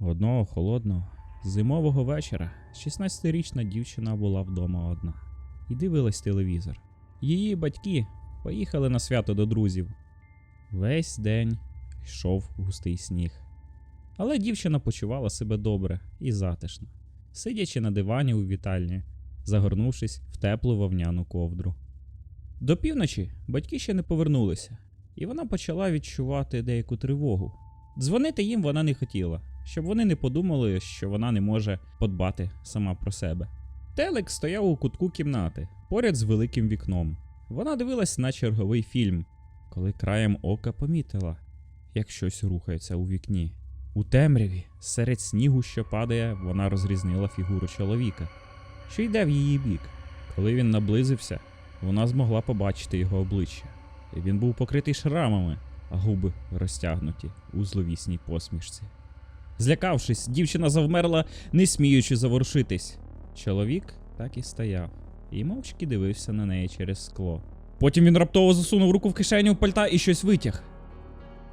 Одного холодного зимового вечора 16-річна дівчина була вдома одна і дивилась телевізор. Її батьки поїхали на свято до друзів. Весь день йшов густий сніг. Але дівчина почувала себе добре і затишно, сидячи на дивані у вітальні, загорнувшись в теплу вовняну ковдру. До півночі батьки ще не повернулися, і вона почала відчувати деяку тривогу. Дзвонити їм вона не хотіла, щоб вони не подумали, що вона не може подбати сама про себе. Телек стояв у кутку кімнати, поряд з великим вікном. Вона дивилась на черговий фільм, коли краєм ока помітила, як щось рухається у вікні. У темряві, серед снігу, що падає, вона розрізнила фігуру чоловіка, що йде в її бік. Коли він наблизився, вона змогла побачити його обличчя. Він був покритий шрамами, а губи розтягнуті у зловісній посмішці. Злякавшись, дівчина завмерла, не сміючи заворушитись. Чоловік так і стояв і мовчки дивився на неї через скло. Потім він раптово засунув руку в кишеню пальта і щось витяг.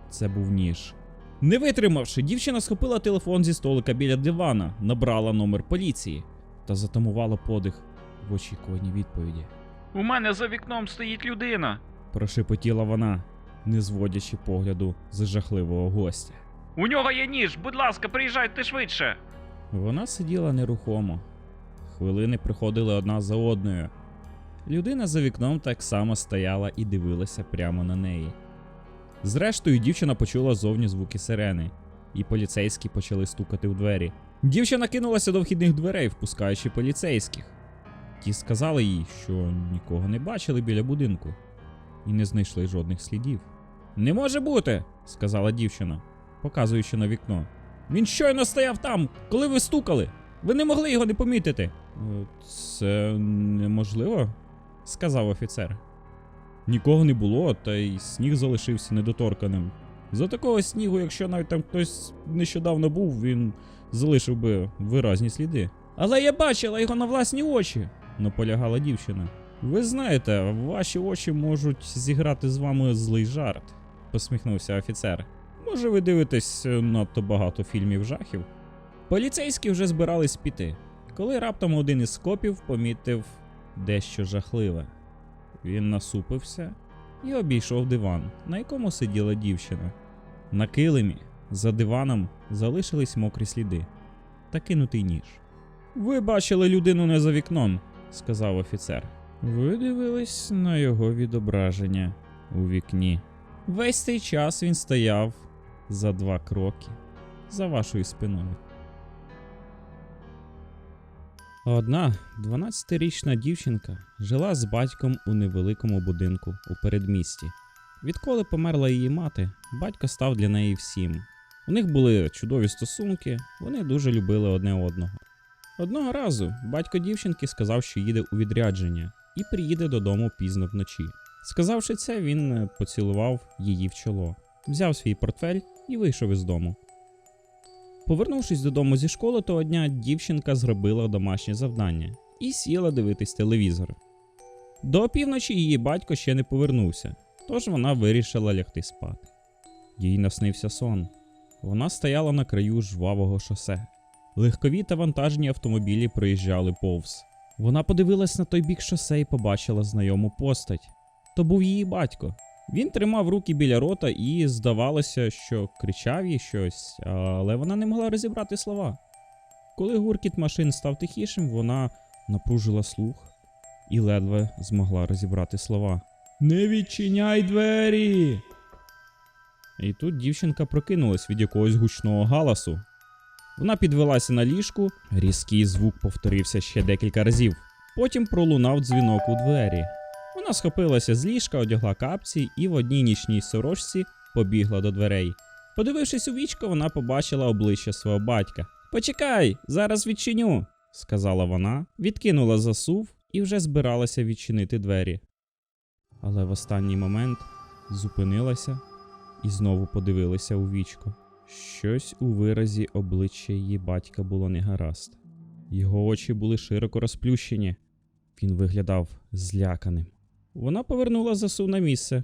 Це був ніж. Не витримавши, дівчина схопила телефон зі столика біля дивана, набрала номер поліції та затамувала подих в очікуванні відповіді. У мене за вікном стоїть людина. Прошепотіла вона, не зводячи погляду з жахливого гостя. У нього є ніж, будь ласка, приїжджайте швидше. Вона сиділа нерухомо. Хвилини приходили одна за одною. Людина за вікном так само стояла і дивилася прямо на неї. Зрештою, дівчина почула зовні звуки сирени, і поліцейські почали стукати в двері. Дівчина кинулася до вхідних дверей, впускаючи поліцейських. Ті сказали їй, що нікого не бачили біля будинку і не знайшли жодних слідів. Не може бути, сказала дівчина, показуючи на вікно. Він щойно стояв там, коли ви стукали. Ви не могли його не помітити. «Е, Це неможливо, сказав офіцер. Нікого не було, та й сніг залишився недоторканим. За такого снігу, якщо навіть там хтось нещодавно був, він залишив би виразні сліди. Але я бачила його на власні очі, наполягала дівчина. Ви знаєте, ваші очі можуть зіграти з вами злий жарт, посміхнувся офіцер. Може, ви дивитесь е, надто багато фільмів жахів? Поліцейські вже збирались піти, коли раптом один із копів помітив дещо жахливе. Він насупився і обійшов диван, на якому сиділа дівчина. На килимі за диваном залишились мокрі сліди та кинутий ніж. Ви бачили людину не за вікном, сказав офіцер. Ви дивились на його відображення у вікні. Весь цей час він стояв за два кроки за вашою спиною. Одна 12-річна дівчинка жила з батьком у невеликому будинку у передмісті. Відколи померла її мати, батько став для неї всім. У них були чудові стосунки, вони дуже любили одне одного. Одного разу батько дівчинки сказав, що їде у відрядження і приїде додому пізно вночі. Сказавши це, він поцілував її в чоло, взяв свій портфель і вийшов із дому. Повернувшись додому зі школи того дня, дівчинка зробила домашнє завдання і сіла дивитись телевізор. До опівночі її батько ще не повернувся, тож вона вирішила лягти спати. Їй наснився сон. Вона стояла на краю жвавого шосе. Легкові та вантажні автомобілі проїжджали повз. Вона подивилась на той бік шосе і побачила знайому постать. То був її батько. Він тримав руки біля рота і здавалося, що кричав їй щось, але вона не могла розібрати слова. Коли гуркіт машин став тихішим, вона напружила слух і ледве змогла розібрати слова. Не відчиняй двері. І тут дівчинка прокинулась від якогось гучного галасу. Вона підвелася на ліжку, різкий звук повторився ще декілька разів. Потім пролунав дзвінок у двері. Вона схопилася з ліжка, одягла капці і в одній нічній сорочці побігла до дверей. Подивившись у вічко, вона побачила обличчя свого батька. Почекай, зараз відчиню, сказала вона, відкинула засув і вже збиралася відчинити двері. Але в останній момент зупинилася і знову подивилася у вічко. Щось у виразі обличчя її батька було негаразд. Його очі були широко розплющені. Він виглядав зляканим. Вона повернула засув на місце.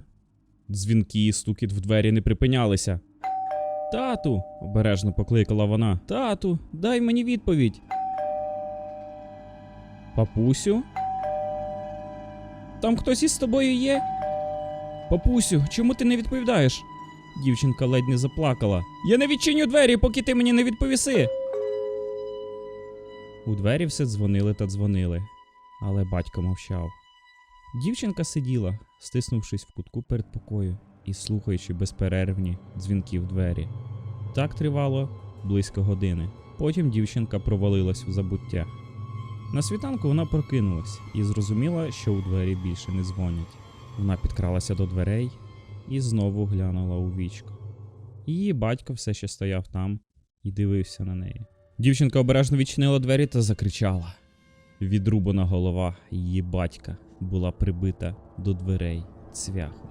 Дзвінки і стукіт в двері не припинялися. Тату, обережно покликала вона. Тату, дай мені відповідь. Папусю? Там хтось із тобою є? Папусю, чому ти не відповідаєш? Дівчинка ледь не заплакала. Я не відчиню двері, поки ти мені не відповіси. У двері все дзвонили та дзвонили, але батько мовчав. Дівчинка сиділа, стиснувшись в кутку перед покою і слухаючи безперервні дзвінки в двері. Так тривало близько години. Потім дівчинка провалилась у забуття. На світанку вона прокинулась і зрозуміла, що у двері більше не дзвонять. Вона підкралася до дверей і знову глянула у вічко. Її батько все ще стояв там і дивився на неї. Дівчинка обережно відчинила двері та закричала. Відрубана голова її батька була прибита до дверей цвяхом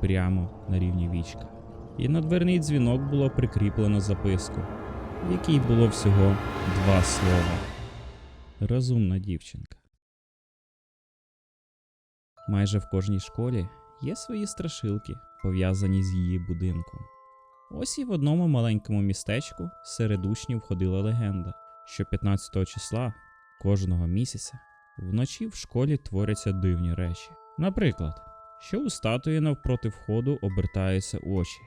прямо на рівні вічка. І на дверний дзвінок було прикріплено записку, в якій було всього два слова. Розумна дівчинка. Майже в кожній школі є свої страшилки, пов'язані з її будинком. Ось і в одному маленькому містечку серед учнів ходила легенда, що 15 числа кожного місяця вночі в школі творяться дивні речі. Наприклад, що у статуї навпроти входу обертаються очі.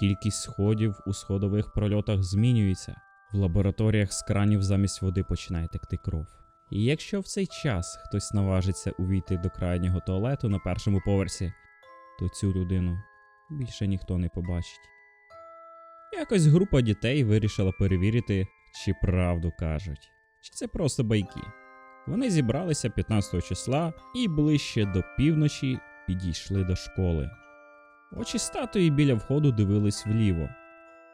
Кількість сходів у сходових прольотах змінюється. В лабораторіях з кранів замість води починає текти кров. І якщо в цей час хтось наважиться увійти до крайнього туалету на першому поверсі, то цю людину більше ніхто не побачить. Якось група дітей вирішила перевірити, чи правду кажуть, чи це просто байки. Вони зібралися 15 числа і ближче до півночі підійшли до школи. Очі статуї біля входу дивились вліво.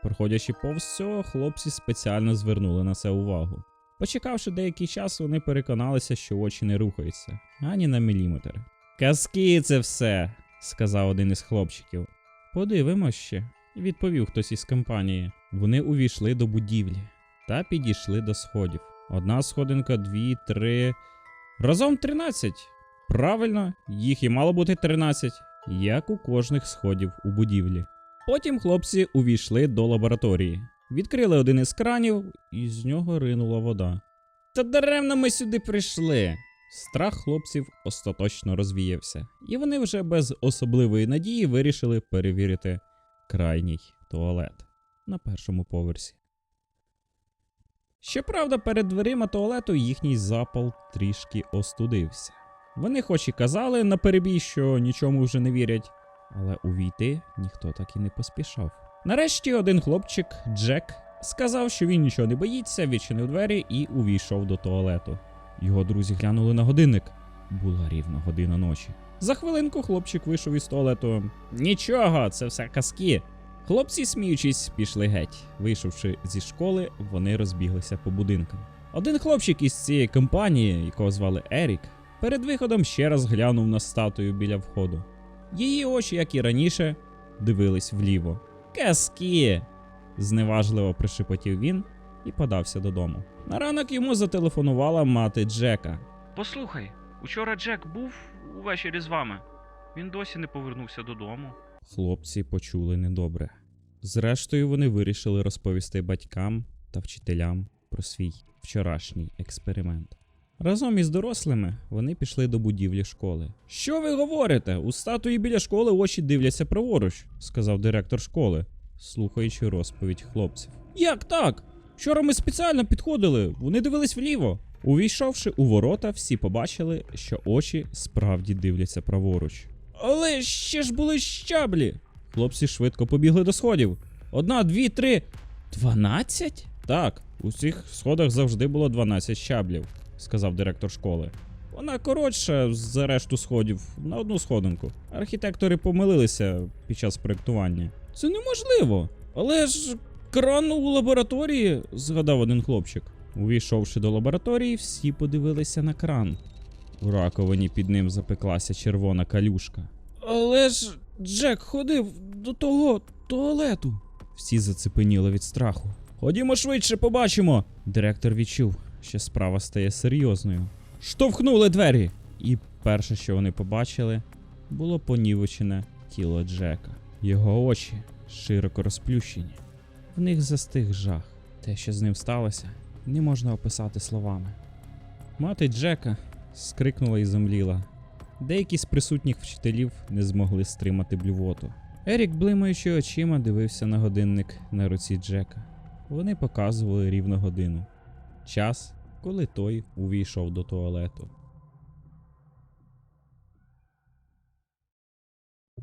Проходячи повз цього, хлопці спеціально звернули на це увагу. Почекавши деякий час, вони переконалися, що очі не рухаються ані на міліметр. Казки це все, сказав один із хлопчиків. Подивимось ще, відповів хтось із компанії. Вони увійшли до будівлі та підійшли до сходів. Одна сходинка, дві, три. Разом тринадцять. Правильно, їх і мало бути 13, як у кожних сходів у будівлі. Потім хлопці увійшли до лабораторії, відкрили один із кранів, і з нього ринула вода. Та даремно ми сюди прийшли. Страх хлопців остаточно розвіявся, і вони вже без особливої надії вирішили перевірити крайній туалет на першому поверсі. Щоправда, перед дверима туалету їхній запал трішки остудився. Вони хоч і казали на перебій, що нічому вже не вірять, але увійти ніхто так і не поспішав. Нарешті один хлопчик, Джек, сказав, що він нічого не боїться, відчинив двері і увійшов до туалету. Його друзі глянули на годинник. Була рівно година ночі. За хвилинку хлопчик вийшов із туалету. Нічого, це все казки. Хлопці, сміючись, пішли геть. Вийшовши зі школи, вони розбіглися по будинкам. Один хлопчик із цієї компанії, якого звали Ерік, перед виходом ще раз глянув на статую біля входу. Її очі, як і раніше, дивились вліво. Казки! зневажливо пришепотів він і подався додому. На ранок йому зателефонувала мати Джека. Послухай, учора Джек був увечері з вами. Він досі не повернувся додому. Хлопці почули недобре. Зрештою, вони вирішили розповісти батькам та вчителям про свій вчорашній експеримент. Разом із дорослими вони пішли до будівлі школи. Що ви говорите? У статуї біля школи очі дивляться праворуч, сказав директор школи, слухаючи розповідь хлопців. Як так? Вчора ми спеціально підходили, вони дивились вліво. Увійшовши у ворота, всі побачили, що очі справді дивляться праворуч. Але ще ж були щаблі. Хлопці швидко побігли до сходів. Одна, дві, три. Дванадцять? Так, у цих сходах завжди було 12 щаблів, сказав директор школи. Вона коротша за решту сходів на одну сходинку. Архітектори помилилися під час проєктування. Це неможливо. Але ж кран у лабораторії, згадав один хлопчик. Увійшовши до лабораторії, всі подивилися на кран. У раковині під ним запеклася червона калюшка. Але ж Джек ходив до того туалету. Всі зацепеніли від страху. Ходімо швидше, побачимо. Директор відчув, що справа стає серйозною. Штовхнули двері. І перше, що вони побачили, було понівечене тіло Джека. Його очі широко розплющені. В них застиг жах. Те, що з ним сталося, не можна описати словами. Мати Джека скрикнула і зомліла. Деякі з присутніх вчителів не змогли стримати блювоту. Ерік, блимаючи очима, дивився на годинник на руці Джека. Вони показували рівно годину. Час, коли той увійшов до туалету.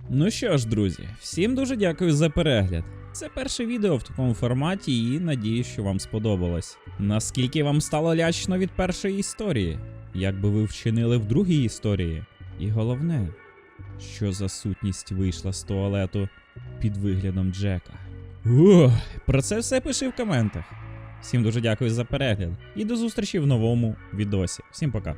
Ну що ж, друзі, всім дуже дякую за перегляд. Це перше відео в такому форматі і надію, що вам сподобалось. Наскільки вам стало лячно від першої історії? Як би ви вчинили в другій історії? І головне, що за сутність вийшла з туалету під виглядом Джека? Ух, про це все пиши в коментах. Всім дуже дякую за перегляд і до зустрічі в новому відосі. Всім пока.